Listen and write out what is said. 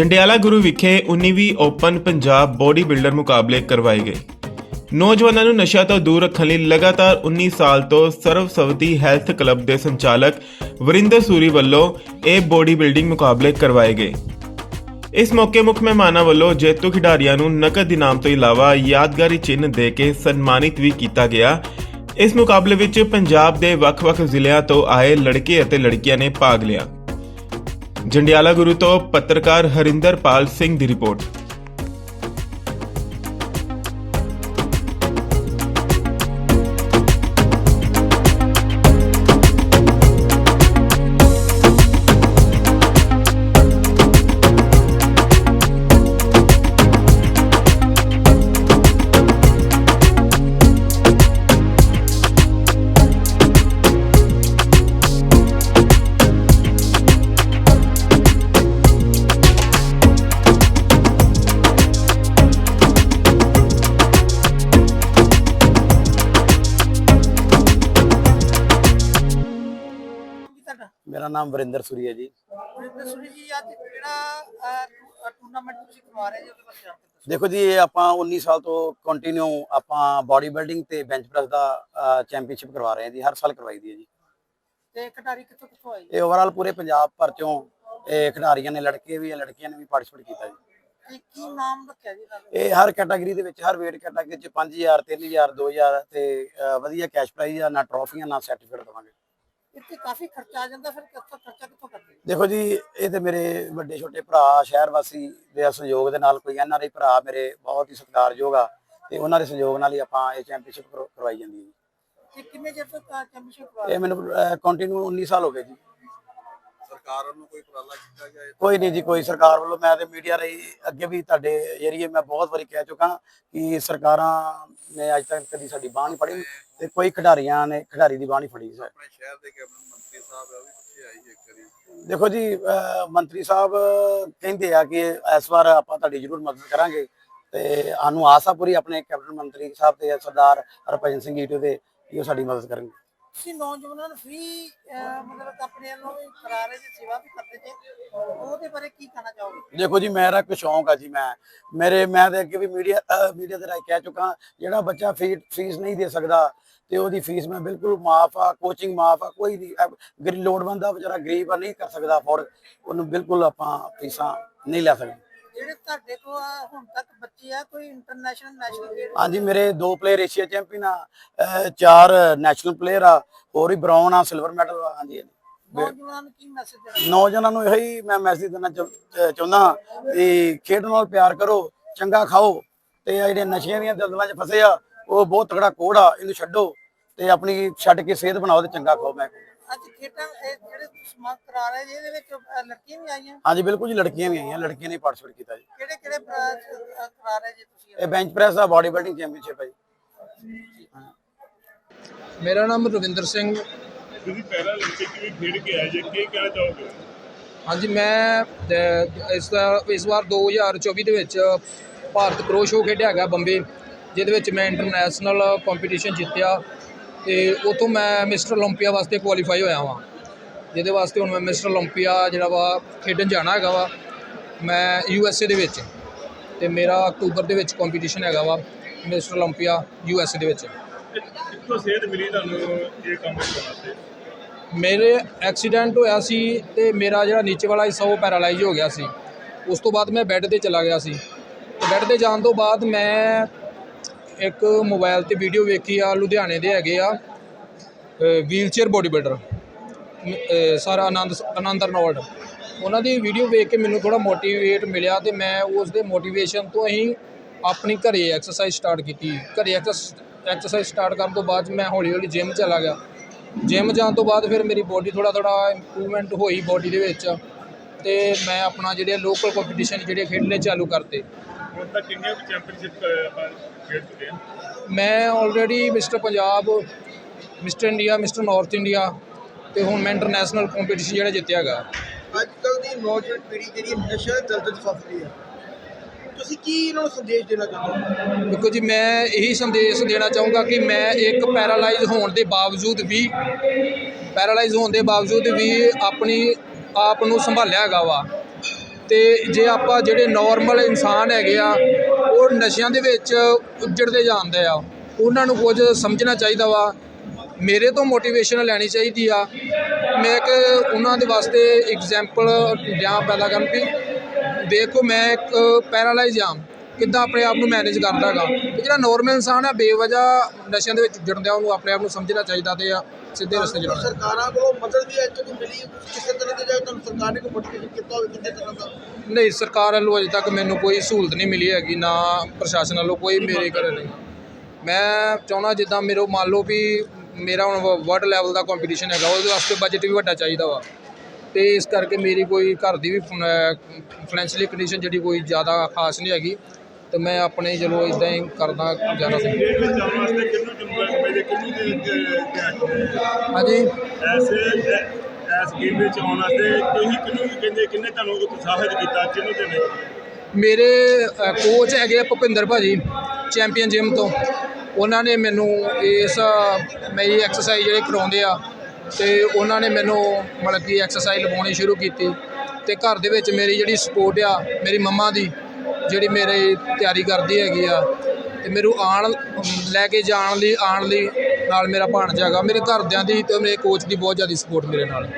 ਜੰਡਿਆਲਾ ਗੁਰੂ ਵਿਖੇ 19ਵੀਂ open Punjab body builder ਮੁਕਾਬਲੇ ਕਰਵਾਏ ਗਏ। ਨੌਜਵਾਨਾਂ ਨੂੰ ਨਸ਼ਾ ਤੋਂ ਦੂਰ ਰੱਖਣ ਲਈ ਲਗਾਤਾਰ 19 ਸਾਲ ਤੋਂ ਸਰਵਸਵਤੀ ਹੈਲਥ ਕਲੱਬ ਦੇ ਸੰਚਾਲਕ ਵਰਿੰਦਰ ਸੂਰੀ ਵੱਲੋਂ ਇਹ ਬੋਡੀ ਬਿਲਡਿੰਗ ਮੁਕਾਬਲੇ ਕਰਵਾਏ ਗਏ। ਇਸ ਮੌਕੇ ਮੁੱਖ ਮਹਿਮਾਨਾਂ ਵੱਲੋਂ ਜੇਤੂ ਖਿਡਾਰੀਆਂ ਨੂੰ ਨਕਦ ਇਨਾਮ ਤੋਂ ਇਲਾਵਾ ਯਾਦਗਾਰੀ ਚਿੰਨ੍ਹ ਦੇ ਕੇ ਸਨਮਾਨਿਤ ਵੀ ਕੀਤਾ ਗਿਆ। ਇਸ ਮੁਕਾਬਲੇ ਵਿੱਚ ਪੰਜਾਬ ਦੇ ਵੱਖ-ਵੱਖ ਜ਼ਿਲ੍ਹਿਆਂ ਤੋਂ ਆਏ ਲੜਕੇ ਅਤੇ ਲੜਕੀਆਂ ਨੇ ਭਾਗ ਲਿਆ। ਜੰਡਿਆਲਾ ਗੁਰੂ ਤੋਂ ਪੱਤਰਕਾਰ ਹਰਿੰਦਰਪਾਲ ਸਿੰਘ ਦੀ ਰਿਪੋਰਟ। ਮੇਰਾ ਨਾਮ ਵਰਿੰਦਰ ਸੂਰੀ ਹੈ ਜੀ। ਵਰਿੰਦਰ ਸੁਰੀ ਜੀ ਅੱਜ ਜਿਹੜਾ ਟੂਰਨਾਮੈਂਟ ਤੁਸੀਂ ਕਰਵਾ ਰਹੇ ਜੀ ਉਹਦੇ ਬਾਰੇ ਦੇਖੋ ਜੀ ਇਹ ਆਪਾਂ 19 ਸਾਲ ਤੋਂ ਕੰਟੀਨਿਊ ਆਪਾਂ ਬਾਡੀ ਬਿਲਡਿੰਗ ਤੇ ਬੈਂਚ ਪ੍ਰੈਸ ਦਾ ਚੈਂਪੀਅਨਸ਼ਿਪ ਕਰਵਾ ਰਹੇ ਹਾਂ ਜੀ ਹਰ ਸਾਲ ਕਰਵਾਈ ਦੀ ਹੈ ਜੀ। ਤੇ ਖਿਡਾਰੀ ਕਿੱਥੋਂ ਕਿੱਥੋਂ ਆਏ? ਇਹ ਓਵਰਆਲ ਪੂਰੇ ਪੰਜਾਬ ਭਰ ਚੋਂ ਇਹ ਖਿਡਾਰੀਆਂ ਨੇ ਲੜਕੇ ਵੀ ਲੜਕੀਆਂ ਨੇ ਵੀ ਪਾਰਟਿਸਿਪੇਟ ਕੀਤਾ ਜੀ। ਕੀ ਨਾਮ ਰੱਖਿਆ ਜੀ ਇਹ ਹਰ ਕੈਟਾਗਰੀ ਦੇ ਵਿੱਚ ਹਰ weight ਕੈਟਾਗਰੀ ਚ 5000 3000 2000 ਤੇ ਵਧੀਆ ਕੈਸ਼ ਪ੍ਰਾਈਜ਼ ਆ ਨਾ ਟਰੋਫੀਆਂ ਨਾ ਸਰਟੀਫਿਕੇਟ ਦਵਾਂਗੇ। ਇੱਥੇ ਕਾਫੀ ਖਰਚਾ ਆ ਜਾਂਦਾ ਫਿਰ ਕਿੱਥੋਂ ਖਰਚਾ ਕਿੱਥੋਂ ਕਰਦੇ? ਦੇਖੋ ਜੀ ਇਹ ਤੇ ਮੇਰੇ ਵੱਡੇ ਛੋਟੇ ਭਰਾ ਸ਼ਹਿਰ ਵਾਸੀ ਦੇ ਸਹਿਯੋਗ ਦੇ ਨਾਲ ਕੋਈ ਐਨਆਰਆਈ ਭਰਾ ਮੇਰੇ ਬਹੁਤ ਹੀ ਸਤਿਕਾਰਯੋਗ ਆ ਤੇ ਉਹਨਾਂ ਦੇ ਸਹਿਯੋਗ ਨਾਲ ਹੀ ਆਪਾਂ ਇਹ ਚੈਂਪੀਅਨਸ਼ਿਪ ਕਰਵਾਈ ਜਾਂਦੀ ਹੈ ਜੀ। ਕਿੰਨੇ ਚਿਰ ਤੋਂ ਚੈਂਪੀਅਨਸ਼ਿਪ ਇਹ ਮੈਨੂੰ ਕੰਟੀਨਿਊ 19 ਸਾਲ ਹੋ ਗਏ ਜੀ। ਸਰਕਾਰ ਵੱਲੋਂ ਕੋਈ ਉਪਰਾਲਾ ਕੀਤਾ ਗਿਆ ਹੈ ਕੋਈ ਨਹੀਂ ਜੀ ਕੋਈ ਸਰਕਾਰ ਵੱਲੋਂ ਮੈਂ ਤੇ ਮੀਡੀਆ ਰਹੀ ਅੱਗੇ ਵੀ ਤੁਹਾਡੇ ਏਰੀਏ ਮੈਂ ਬਹੁਤ ਵਾਰੀ ਕਹਿ ਚੁੱਕਾ ਕਿ ਸਰਕਾਰਾਂ ਨੇ ਅੱਜ ਤੱਕ ਕਦੀ ਸਾਡੀ ਬਾਹ ਨਹੀਂ ਫੜੀ ਤੇ ਕੋਈ ਖਿਡਾਰੀਆਂ ਨੇ ਖਿਡਾਰੀ ਦੀ ਬਾਹ ਨਹੀਂ ਫੜੀ ਸਰ। ਆਪਣੇ ਸ਼ਹਿਰ ਦੇ ਕੈਬਨਿਟ ਮੰਤਰੀ ਸਾਹਿਬ ਉਹ ਵੀ ਪਿੱਛੇ ਆਈ ਹੈ ਇੱਕ ਵਾਰੀ। ਦੇਖੋ ਜੀ ਮੰਤਰੀ ਸਾਹਿਬ ਕਹਿੰਦੇ ਆ ਕਿ ਇਸ ਵਾਰ ਆਪਾਂ ਤੁਹਾਡੀ ਜ਼ਰੂਰ ਮਦਦ ਕਰਾਂਗੇ ਤੇ ਸਾਨੂੰ ਆਸ ਆ ਪੂਰੀ ਆਪਣੇ ਕੈਬਨਿਟ ਮੰਤਰੀ ਸਾਹਿਬ ਤੇ ਸਰਦਾਰ ਹਰਭਜਨ ਸਿੰਘ ਈਟੂ ਦੇ ਕਿ ਉਹ ਸਾਡੀ ਮਦਦ ਕਰਨਗੇ। ਤੁਸੀਂ ਨੌਜਵਾਨਾਂ ਨੂੰ ਫ੍ਰੀ ਮਤਲਬ ਆਪਣੇ ਵੱਲੋਂ ਵੀ ਕਰਾ ਰਹੇ ਜੀ ਸੇਵਾ ਵੀ ਕਰਦੇ ਜੀ ਉਹਦੇ ਬਾਰੇ ਕੀ ਕਹਿਣਾ ਚਾਹੋਗੇ? ਦੇਖੋ ਜੀ ਮੇਰਾ ਇੱਕ ਸ਼ੌਂਕ ਆ ਜੀ ਮੈਂ। ਮੇਰੇ ਮੈਂ ਤੇ ਅੱਗੇ ਵੀ ਮੀਡੀਆ ਮੀਡੀਆ ਦੇ ਰਾਹੀਂ ਕਹਿ ਚੁੱਕਾ ਜਿਹੜਾ ਬੱਚਾ ਫੀਸ ਨਹੀਂ ਦੇ ਸਕਦਾ ਤੇ ਉਹਦੀ ਫੀਸ ਮੈਂ ਬਿਲਕੁਲ ਮਾਫ ਆ ਕੋਚਿੰਗ ਮਾਫ ਆ ਕੋਈ ਨਹੀਂ ਲੋੜਵੰਦ ਆ ਵਿਚਾਰਾ ਗਰੀਬ ਆ ਨਹੀਂ ਕਰ ਸਕਦਾ ਫੋਰ ਉਹਨੂੰ ਬਿਲਕੁਲ ਆਪਾਂ ਫੀਸਾਂ ਨਹੀਂ ਲੈ ਸਕਦੇ। ਜਿਹੜੇ ਤੁਹਾਡੇ ਕੋਲ ਆ ਹੁਣ ਤੱਕ ਬੱਚੇ ਆ ਕੋਈ ਇੰਟਰਨੈਸ਼ਨਲ ਨੈਸ਼ਨਲ ਖੇਡ ਹਾਂਜੀ ਮੇਰੇ ਦੋ ਪਲੇਅਰ ਏਸ਼ੀਆ ਚੈਂਪੀਅਨ ਆ ਚਾਰ ਨੈਸ਼ਨਲ ਪਲੇਅਰ ਆ ਹੋਰ ਵੀ ਬ੍ਰਾਊਨ ਆ ਸਿਲਵਰ ਮੈਡਲ ਆ ਹਾਂਜੀ। ਨੌਜਵਾਨਾਂ ਨੂੰ ਕੀ ਮੈਸੇਜ ਦੇਣਾ? ਨੌਜਵਾਨਾਂ ਨੂੰ ਇਹੀ ਮੈਂ ਮੈਸੇਜ ਦੇਣਾ ਚਾਹ- ਚਾਹੁੰਦਾ ਕਿ ਖੇਡ ਨਾਲ ਪਿਆਰ ਕਰੋ ਚੰਗਾ ਖਾਓ ਤੇ ਆਹ ਜਿਹੜੇ ਨਸ਼ਿਆਂ ਦੀਆਂ ਦਲਦਲਾਂ 'ਚ ਫਸੇ ਆ ਉਹ ਬਹੁਤ ਤਗੜਾ ਕੋੜ ਆ ਇਹਨੂੰ ਛੱਡੋ ਤੇ ਆਪਣੀ ਛੱਡ ਕੇ ਸਿਹਤ ਬਣਾਓ ਤੇ ਚੰਗਾ ਖਾਓ ਮੈਂ ਅੱਜ ਖੇਡਾਂ ਇਹ ਜਿਹੜੇ ਸਮਾਂ ਕਰਾ ਰਹੇ ਜੀ ਇਹਦੇ ਵਿੱਚ ਅਹ, ਲੜਕੀਆਂ ਵੀ ਆਈਆਂ? ਹਾਂਜੀ ਬਿਲਕੁਲ ਜੀ ਲੜਕੀਆਂ ਵੀ ਆਈਆਂ ਲੜਕੀਆਂ ਨੇ ਪਾਰਟਿਸਿਪੇਟ ਕੀਤਾ ਜੀ। ਕਿਹੜੇ ਕਿਹੜੇ ਕਰਾ ਰਹੇ ਜੀ ਤੁਸੀਂ? ਇਹ ਬੈਂਚ ਪ੍ਰੈਸ ਦਾ ਬਾਡੀ ਬਿਲਡਿੰਗ ਚੈਂਪੀਅਨਸ਼ਿਪ ਹੈ ਜੀ। ਮੇਰਾ ਨਾਮ ਰਵਿੰਦਰ ਸਿੰਘ ਹਾਂਜੀ, ਮੈਂ ਇਸ ਦਾ- ਇਸ ਵਾਰ 2024 ਦੇ ਵਿੱਚ ਭਾਰਤ ਪ੍ਰੋ ਸ਼ੋ ਖੇਡਿਆ ਹੈਗਾ ਬੰਬੇ, ਜਿਹਦੇ ਵਿੱਚ ਮੈਂ ਇੰਟਰਨੈਸ਼ਨਲ ਕੰਪੀਟੀਸ਼ਨ ਜਿੱਤਿਆ ਤੇ ਉਤੋਂ ਮੈਂ ਮਿਸਟਰ 올림ਪੀਆ ਵਾਸਤੇ ਕੁਆਲੀਫਾਈ ਹੋਇਆ ਵਾਂ। ਜਿਹਦੇ ਵਾਸਤੇ ਹੁਣ ਮੈਂ ਮਿਸਟਰ 올림ਪੀਆ ਜਿਹੜਾ ਵਾ, ਖੇਡਣ ਜਾਣਾ ਹੈਗਾ ਵਾ, ਮੈਂ ਯੂ ਐਸ ਏ ਦੇ ਵਿੱਚ ਤੇ ਮੇਰਾ ਅਕਤੂਬਰ ਦੇ ਵਿੱਚ ਕੰਪੀਟੀਸ਼ਨ ਹੈਗਾ ਵਾ ਮਿਸਟਰ 올림ਪੀਆ ਯੂ ਐਸ ਏ ਦੇ ਵਿੱਚ। ਕਿੱਥੋਂ ਸੇਧ ਮਿਲੀ ਤੁਹਾਨੂੰ ਇਹ ਕੰਮ ਕਰਨ ਵਾਸਤੇ? ਮੇਰੇ ਐਕਸੀਡੈਂਟ ਹੋਇਆ ਸੀ ਤੇ ਮੇਰਾ ਜਿਹੜਾ ਨੀਚੇ ਵਾਲਾ ਹਿੱਸਾ ਉਹ ਪੈਰਾਲਾਈਜ਼ ਹੋ ਗਿਆ ਸੀ। ਉਸ ਤੋਂ ਬਾਅਦ ਮੈਂ ਬੈੱਡ ਤੇ ਚਲਾ ਗਿਆ ਸੀ। ਬੈੱਡ ਤੇ ਜਾਣ ਤੋਂ ਬਾਅਦ ਮੈਂ ਇੱਕ ਮੋਬਾਈਲ ਤੇ ਵੀਡੀਓ ਵੇਖੀ ਆ, ਲੁਧਿਆਣੇ ਦੇ ਹੈਗੇ ਆ ਵੀਲਚੇਅਰ ਬੋਡੀ ਬਿਲਡਰ ਸਾਰਾ ਆਨੰਦ ਆਨੰਦ ਅਰਨੋਲਡ। ਉਹਨਾਂ ਦੀ ਵੀਡੀਓ ਵੇਖ ਕੇ ਮੈਨੂੰ ਥੋੜਾ ਮੋਟੀਵੇਟ ਮਿਲਿਆ ਤੇ ਮੈਂ ਉਸ ਦੇ ਮੋਟੀਵੇਸ਼ਨ ਤੋਂ ਹੀ ਆਪਣੀ ਘਰੇ ਐਕਸਰਸਾਈਜ਼ ਸਟਾਰਟ ਕੀਤੀ। ਘਰੇ ਐਕਸਰਸਾਈਜ਼ ਸਟਾਰਟ ਕਰਨ ਤੋਂ ਬਾਅਦ ਮੈਂ ਹੌਲੀ ਹੌਲੀ ਜਿਮ ਚਲਾ ਗਿਆ। ਜਿਮ ਜਾਣ ਤੋਂ ਬਾਅਦ ਫਿਰ ਮੇਰੀ ਬੋਡੀ ਥੋੜਾ ਥੋੜਾ ਇੰਪਰੂਵਮੈਂਟ ਹੋਈ ਬੋਡੀ ਦੇ ਵਿੱਚ ਤੇ ਮੈਂ ਆਪਣਾ ਜਿਹੜੇ ਲੋਕਲ ਕੰਪੀਟੀਸ਼ਨ ਜਿਹੜੇ ਖੇਡਣੇ ਚਾਲੂ ਕਰਤੇ। ਹੁਣ ਤੱਕ ਕਿੰਨੀਆਂ ਕੁ ਚੈਂਪੀਅਨਸ਼ਿਪ ਆਪਾਂ ਖੇਡ ਚੁੱਕੇ ਹਾਂ ਮੈਂ already mister Punjab mister India mister north India ਤੇ ਹੁਣ ਮੈਂ ਇੰਟਰਨੈਸ਼ਨਲ ਕੰਪੀਟੀਸ਼ਨ ਜਿਹੜਾ ਜਿੱਤਿਆ ਹੈਗਾ ਅੱਜ ਕੱਲ ਦੀ ਨੌਜਵਾਨ ਪੀੜ੍ਹੀ ਜਿਹੜੀ ਨਸ਼ਾ ਦਲਦਲ ਫਸ ਰਹੀ ਹੈ। ਤੁਸੀਂ ਕੀ ਇਹਨਾਂ ਨੂੰ ਸੰਦੇਸ਼ ਦੇਣਾ ਚਾਹੁੰਦੇ ਹੋ? ਦੇਖੋ ਜੀ, ਮੈਂ ਇਹੀ ਸੰਦੇਸ਼ ਦੇਣਾ ਚਾਹੂੰਗਾ ਕਿ ਮੈਂ ਇੱਕ ਪੈਰਾਲਾਈਜ਼ ਹੋਣ ਦੇ ਬਾਵਜੂਦ ਵੀ, ਪੈਰਾਲਾਈਜ਼ ਹੋਣ ਦੇ ਬਾਵਜੂਦ ਵੀ ਆਪਣੀ ਆਪ ਨੂੰ ਸੰਭਾਲਿਆ ਹੈਗਾ ਵਾ। ਤੇ ਜੇ ਆਪਾਂ ਜਿਹੜੇ ਨਾਰਮਲ ਇਨਸਾਨ ਹੈਗੇ ਆ, ਉਹ ਨਸ਼ਿਆਂ ਦੇ ਵਿੱਚ ਉੱਜੜਦੇ ਜਾਂਦੇ ਆ, ਉਹਨਾਂ ਨੂੰ ਕੁਝ ਸਮਝਣਾ ਚਾਹੀਦਾ ਵਾ। ਮੇਰੇ ਤੋਂ ਮੋਟੀਵੇਸ਼ਨ ਲੈਣੀ ਚਾਹੀਦੀ ਆ। ਮੈਂ ਇੱਕ ਉਹਨਾਂ ਦੇ ਵਾਸਤੇ ਐਗਜ਼ਾਮਪਲ ਜਾਂ ਪੈਦਾ ਕਰਨ ਵੀ ਦੇਖੋ ਮੈਂ ਇੱਕ ਪੈਰਾਲਾਈਜ਼ ਆ ਕਿੱਦਾਂ ਆਪਣੇ ਆਪ ਨੂੰ ਮੈਨੇਜ ਕਰਦਾ ਹੈਗਾ। ਤੇ ਜਿਹੜਾ ਨਾਰਮਲ ਇਨਸਾਨ ਹੈ ਬੇਵਜ੍ਹਾ ਨਸ਼ਿਆਂ ਦੇ ਵਿੱਚ ਜੁੜਦਿਆਂ ਉਹਨੂੰ ਆਪਣੇ ਆਪ ਨੂੰ ਸਮਝਣਾ ਚਾਹੀਦਾ ਤੇ ਆ ਸਿੱਧੇ ਰਸਤੇ ਚਲਾਉਣਾ ਸਰਕਾਰਾਂ ਕੋਲੋਂ ਮਦਦ ਵੀ ਅੱਜ ਤੱਕ ਮਿਲੀ ਕਿਸੇ ਤਰ੍ਹਾਂ ਦੀ ਜਾਂ ਤੁਹਾਨੂੰ ਸਰਕਾਰ ਨੇ ਕੋਈ ਮੋਟੀਵੇਸ਼ਨ ਕੀਤਾ ਹੋਵੇ ਕਿਸੇ ਤਰ੍ਹਾਂ ਦਾ? ਨਹੀਂ ਸਰਕਾਰ ਵੱਲੋਂ ਅਜੇ ਤੱਕ ਮੈਨੂੰ ਕੋਈ ਸਹੂਲਤ ਨਹੀਂ ਮਿਲੀ ਹੈਗੀ ਨਾ ਪ੍ਰਸ਼ਾਸਨ ਵੱਲੋਂ ਕੋਈ ਮੇਰੇ ਘਰੇ ਨਹੀਂ। ਮੈਂ ਚਾਹੁੰਦਾ ਜਿੱਦਾਂ ਮੇਰੇ ਮੰਨ ਲਓ ਵੀ ਮੇਰਾ ਹੁਣ ਵਰਲਡ ਲੈਵਲ ਦਾ ਕੰਪੀਟੀਸ਼ਨ ਹੈਗਾ ਉਹਦੇ ਵਾਸਤੇ ਬਜਟ ਵੀ ਵੱਡਾ ਚਾਹੀਦਾ ਵਾ। ਤੇ ਇਸ ਕਰਕੇ ਮੇਰੀ ਕੋਈ ਘਰ ਦੀ ਵੀ ਫਾਈਨੈਂਸ਼ੀਅਲੀ ਕੰਡੀਸ਼ਨ ਜਿਹੜੀ ਕੋਈ ਜ਼ਿਆਦਾ ਖਾਸ ਨਹੀਂ ਹੈਗੀ। ਤੇ ਮੈਂ ਆਪਣੇ ਚਲੋ ਇਦਾਂ ਹੀ ਕਰਦਾ ਜ਼ਿਆਦਾ ਸੀ ਹਾਂਜੀ। ਐਸੇ ਐਸ ਗੇਮ ਵਿੱਚ ਆਉਣ ਵਾਸਤੇ ਤੁਸੀਂ ਕਿੰਨੂੰ ਕਹਿੰਦੇ ਕਿੰਨੇ ਤੁਹਾਨੂੰ ਉਤਸ਼ਾਹਿਤ ਕੀਤਾ ਕਿੰਨੂੰ ਦੇ ਨੇ ਮੇਰੇ ਕੋਚ ਹੈਗੇ ਭੁਪਿੰਦਰ ਭਾਜੀ ਚੈਂਪੀਅਨ ਜਿਮ ਤੋਂ। ਉਹਨਾਂ ਨੇ ਮੈਨੂੰ ਇਸ ਮੇਰੀ ਐਕਸਰਸਾਈਜ਼ ਜਿਹੜੇ ਕਰਾਉਂਦੇ ਆ ਤੇ ਉਹਨਾਂ ਨੇ ਮੈਨੂੰ ਮਤਲਬ ਕਿ ਐਕਸਰਸਾਈਜ਼ ਲਵਾਉਣੀ ਸ਼ੁਰੂ ਕੀਤੀ ਤੇ ਘਰ ਦੇ ਵਿੱਚ ਮੇਰੀ ਜਿਹੜੀ ਸਪੋਰਟ ਆ, ਮੇਰੀ ਮੰਮਾ ਦੀ, ਜਿਹੜੀ ਮੇਰੇ ਤਿਆਰੀ ਕਰਦੀ ਹੈਗੀ ਆ, ਤੇ ਮੈਨੂੰ ਆਣ ਲੈ ਕੇ ਜਾਣ ਲਈ, ਆਉਣ ਲਈ ਨਾਲ ਮੇਰਾ ਭਾਣਜਾ ਹੈਗਾ, ਮੇਰੇ ਘਰਦਿਆਂ ਦੀ ਤੇ ਮੇਰੇ ਕੋਚ ਦੀ ਬਹੁਤ ਜ਼ਿਆਦਾ ਸਪੋਰਟ ਮੇਰੇ ਨਾਲ।